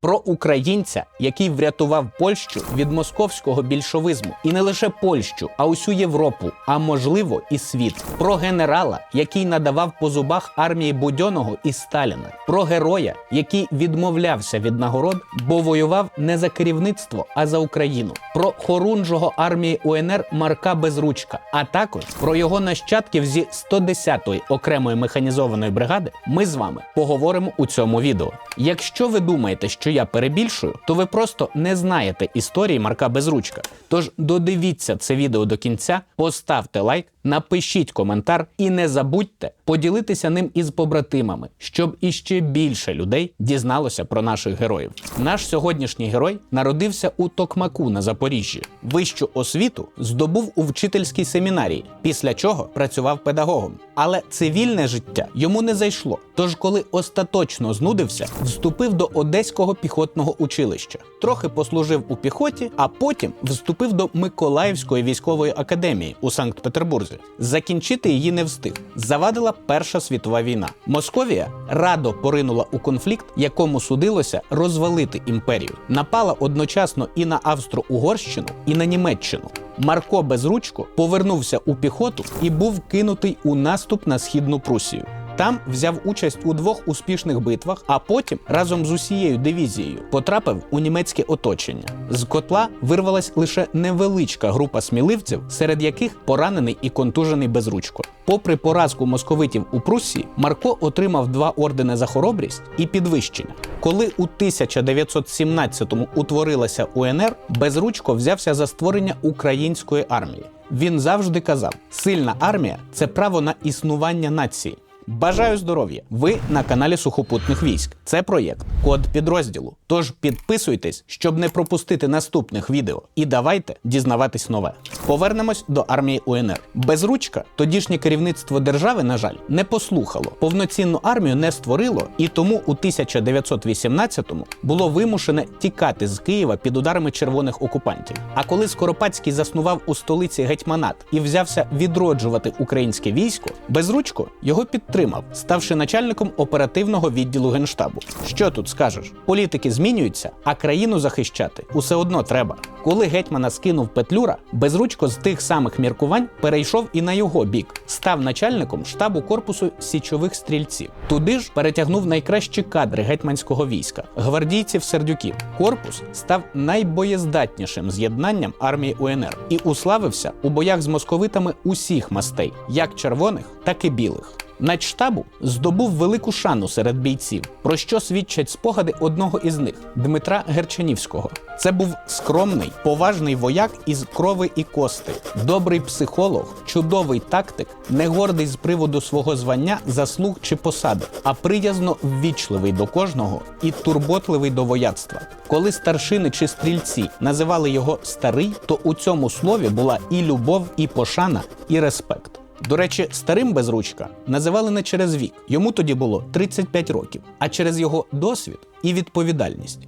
Про українця, який врятував Польщу від московського більшовизму, і не лише Польщу, а усю Європу, а можливо і світ. Про генерала, який надавав по зубах армії Будьоного і Сталіна. Про героя, який відмовлявся від нагород, бо воював не за керівництво, а за Україну. Про хорунжого армії УНР Марка Безручка, а також про його нащадків зі 110-ї окремої механізованої бригади. Ми з вами поговоримо у цьому відео. Якщо ви думаєте, що я перебільшую, то ви просто не знаєте історії Марка Безручка. Тож додивіться це відео до кінця, поставте лайк, напишіть коментар і не забудьте поділитися ним із побратимами, щоб іще більше людей дізналося про наших героїв. Наш сьогоднішній герой народився у Токмаку на Запоріжжі. Вищу освіту здобув у вчительській семінарії, після чого працював педагогом. Але цивільне життя йому не зайшло. Тож, коли остаточно знудився, вступив до Одеського піхотного училища. Трохи послужив у піхоті, а потім вступив до Миколаївської військової академії у Санкт-Петербурзі. Закінчити її не встиг. Завадила Перша світова війна. Московія радо поринула у конфлікт, якому судилося розвалити імперію. Напала одночасно і на Австро-Угорщину, і на Німеччину. Марко Безручко повернувся у піхоту і був кинутий у наступ на східну Прусію. Там взяв участь у двох успішних битвах, а потім разом з усією дивізією потрапив у німецьке оточення. З котла вирвалась лише невеличка група сміливців, серед яких поранений і контужений безручко. Попри поразку московитів у Пруссії, Марко отримав два ордени за хоробрість і підвищення. Коли у 1917-му утворилася УНР, Безручко взявся за створення української армії. Він завжди казав: сильна армія це право на існування нації. Бажаю здоров'я! Ви на каналі Сухопутних військ. Це проєкт, код підрозділу. Тож підписуйтесь, щоб не пропустити наступних відео. І давайте дізнаватись нове. Повернемось до армії УНР. Безручка тодішнє керівництво держави, на жаль, не послухало. Повноцінну армію не створило, і тому у 1918-му було вимушене тікати з Києва під ударами червоних окупантів. А коли Скоропадський заснував у столиці гетьманат і взявся відроджувати українське військо, Безручко його підтримав, ставши начальником оперативного відділу генштабу. Що тут скажеш? Політики змінюються, а країну захищати усе одно треба. Коли гетьмана скинув Петлюра, Безручко з тих самих міркувань перейшов і на його бік, став начальником штабу корпусу січових стрільців. Туди ж перетягнув найкращі кадри гетьманського війська, гвардійців сердюків. Корпус став найбоєздатнішим з'єднанням армії УНР і уславився у боях з московитами усіх мастей, як червоних, так і білих. Начштабу здобув велику шану серед бійців, про що свідчать спогади одного із них Дмитра Герчанівського. Це був скромний, поважний вояк із крови і кости, добрий психолог, чудовий тактик, не гордий з приводу свого звання, заслуг чи посади, а приязно ввічливий до кожного і турботливий до вояцтва. Коли старшини чи стрільці називали його старий, то у цьому слові була і любов, і пошана, і респект. До речі, старим безручка називали не через вік, йому тоді було 35 років, а через його досвід і відповідальність.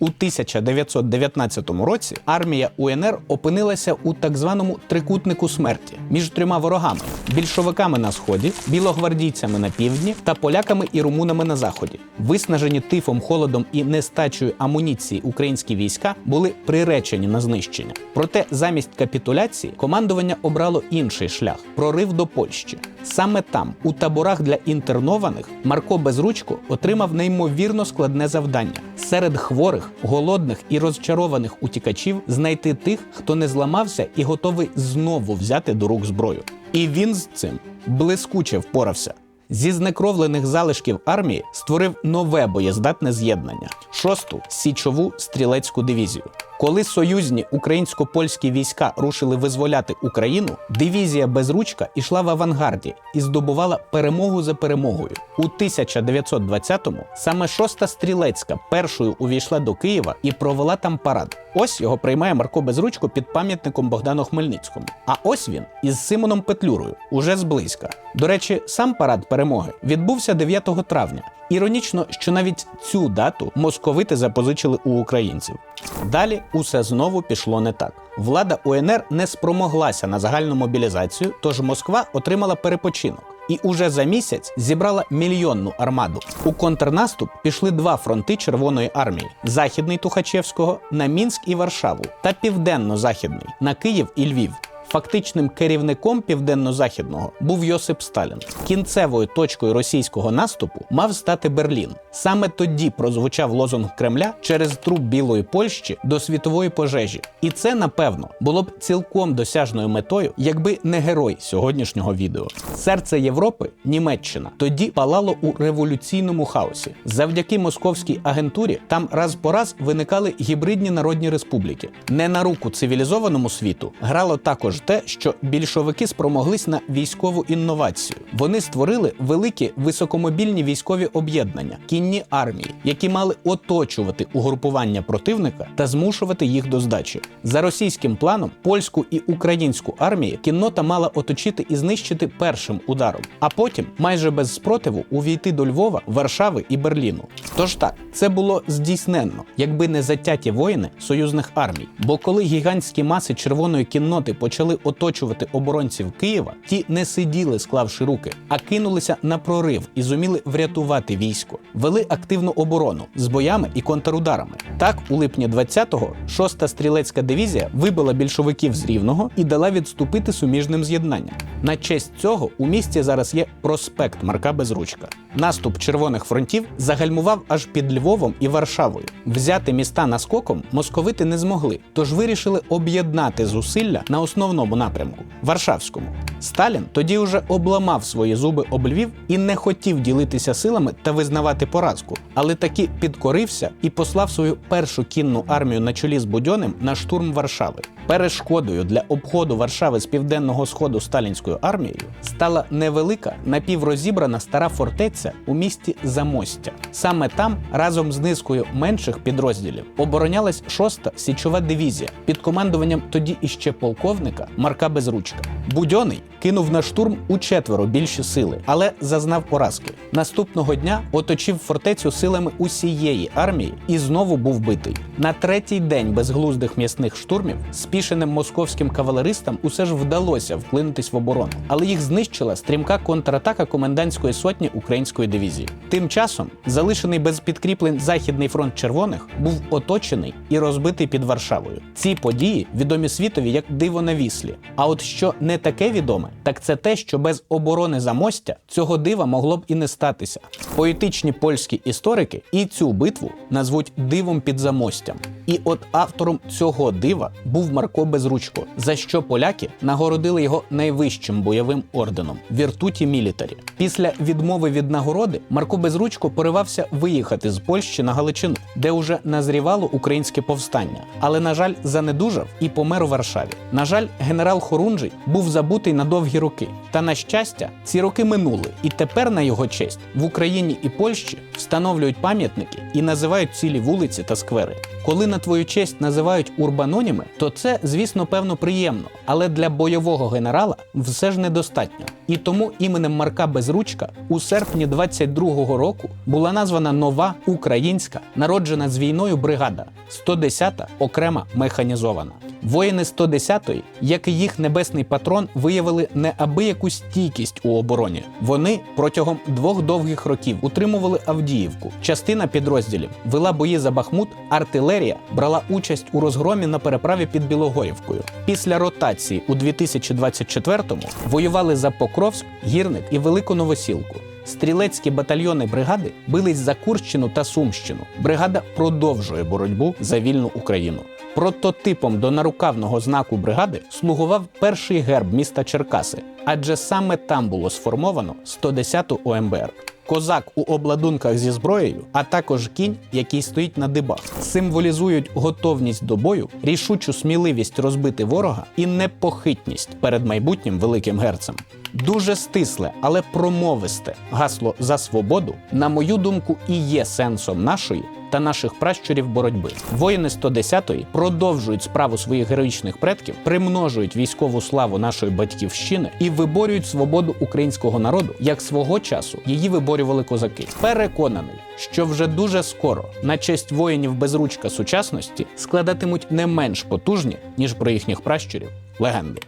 У 1919 році армія УНР опинилася у так званому трикутнику смерті між трьома ворогами: більшовиками на сході, білогвардійцями на півдні та поляками і румунами на заході. Виснажені тифом, холодом і нестачею амуніції українські війська були приречені на знищення. Проте замість капітуляції командування обрало інший шлях прорив до Польщі. Саме там, у таборах для інтернованих, Марко Безручко отримав неймовірно складне завдання серед хворих, голодних і розчарованих утікачів знайти тих, хто не зламався і готовий знову взяти до рук зброю. І він з цим блискуче впорався. Зі знекровлених залишків армії створив нове боєздатне з'єднання шосту січову стрілецьку дивізію. Коли союзні українсько-польські війська рушили визволяти Україну, дивізія Безручка йшла в авангарді і здобувала перемогу за перемогою. У 1920-му саме шоста стрілецька першою увійшла до Києва і провела там парад. Ось його приймає Марко Безручко під пам'ятником Богдану Хмельницькому. А ось він із Симоном Петлюрою, уже зблизька. До речі, сам парад перемоги відбувся 9 травня. Іронічно, що навіть цю дату московити запозичили у українців. Далі усе знову пішло не так. Влада УНР не спромоглася на загальну мобілізацію, тож Москва отримала перепочинок. і уже за місяць зібрала мільйонну армаду. У контрнаступ пішли два фронти Червоної армії: західний Тухачевського на Мінськ і Варшаву, та південно-західний на Київ і Львів. Фактичним керівником південно-західного був Йосип Сталін. Кінцевою точкою російського наступу мав стати Берлін. Саме тоді прозвучав лозунг Кремля через труп білої Польщі до світової пожежі. І це, напевно, було б цілком досяжною метою, якби не герой сьогоднішнього відео. Серце Європи, Німеччина, тоді палало у революційному хаосі. Завдяки московській агентурі там раз по раз виникали гібридні народні республіки. Не на руку цивілізованому світу грало також те, що більшовики спромоглись на військову інновацію. Вони створили великі високомобільні військові об'єднання, кінні армії, які мали оточувати угрупування противника та змушувати їх до здачі. За російським планом польську і українську армії кіннота мала оточити і знищити першим ударом, а потім майже без спротиву увійти до Львова, Варшави і Берліну. Тож так, це було здійсненно, якби не затяті воїни союзних армій. Бо коли гігантські маси червоної кінноти почали оточувати оборонців Києва, ті не сиділи, склавши руки, а кинулися на прорив і зуміли врятувати військо. Вели активну оборону з боями і контрударами. Так, у липні 20-го 6-та стрілецька дивізія вибила більшовиків з Рівного і дала відступити суміжним з'єднанням. На честь цього у місті зараз є проспект Марка Безручка. Наступ червоних фронтів загальмував аж під Львовом і Варшавою. Взяти міста наскоком московити не змогли, тож вирішили об'єднати зусилля на основному напрямку Варшавському. Сталін тоді уже обламав свої зуби об Львів і не хотів ділитися силами та визнавати поразку, але таки підкорився і послав свою першу кінну армію на чолі з Будьоним на штурм Варшави. Перешкодою для обходу Варшави з південного сходу сталінською армією стала невелика напіврозібрана стара фортеця у місті Замостя. Саме там, разом з низкою менших підрозділів, оборонялась 6-та січова дивізія під командуванням тоді іще полковника Марка Безручка. Будьоний кинув на штурм у четверо більші сили, але зазнав поразки. Наступного дня оточив фортецю силами усієї армії і знову був битий. На третій день безглуздих м'ясних штурмів спішеним московським кавалеристам усе ж вдалося вклинитись в оборону, але їх знищила стрімка контратака комендантської сотні української дивізії. Тим часом залишений без підкріплень західний фронт червоних був оточений і розбитий під Варшавою. Ці події відомі світові як диво на віслі. А от що не таке відоме, так це те, що без оборони замостя цього дива могло б і не статися. Поетичні польські історики і цю битву назвуть дивом під замостям. І от автором цього дива був Марко Безручко, за що поляки нагородили його найвищим бойовим орденом Віртуті Мілітарі. Після відмови від нагороди Марко Безручко поривався виїхати з Польщі на Галичину, де уже назрівало українське повстання. Але, на жаль, занедужав і помер у Варшаві. На жаль, генерал Хорунжий був забутий на довгі роки. Та на щастя, ці роки минули, і тепер на його честь в Україні і Польщі встановлюють пам'ятники і називають цілі вулиці та сквери. Коли на твою честь називають урбаноніми, то це, звісно, певно, приємно, але для бойового генерала все ж недостатньо. І тому іменем Марка Безручка у серпні 22-го року була названа нова українська, народжена з війною бригада 110-та окрема механізована. Воїни 110-ї, як і їх небесний патрон, виявили неабияку стійкість у обороні. Вони протягом двох довгих років утримували Авдіївку. Частина підрозділів вела бої за Бахмут, артилерія брала участь у розгромі на переправі під Білогорівкою. Після ротації у 2024-му воювали за Покровськ, Гірник і Велику Новосілку. Стрілецькі батальйони бригади бились за Курщину та Сумщину. Бригада продовжує боротьбу за вільну Україну. Прототипом до нарукавного знаку бригади слугував перший герб міста Черкаси, адже саме там було сформовано 110-ту ОМБР. Козак у обладунках зі зброєю, а також кінь, який стоїть на дибах, символізують готовність до бою, рішучу сміливість розбити ворога і непохитність перед майбутнім великим герцем. Дуже стисле, але промовисте гасло за свободу, на мою думку, і є сенсом нашої та наших пращурів боротьби. Воїни 110-ї продовжують справу своїх героїчних предків, примножують військову славу нашої батьківщини і виборюють свободу українського народу, як свого часу її виборювали козаки. Переконаний, що вже дуже скоро на честь воїнів безручка сучасності складатимуть не менш потужні ніж про їхніх пращурів легенди.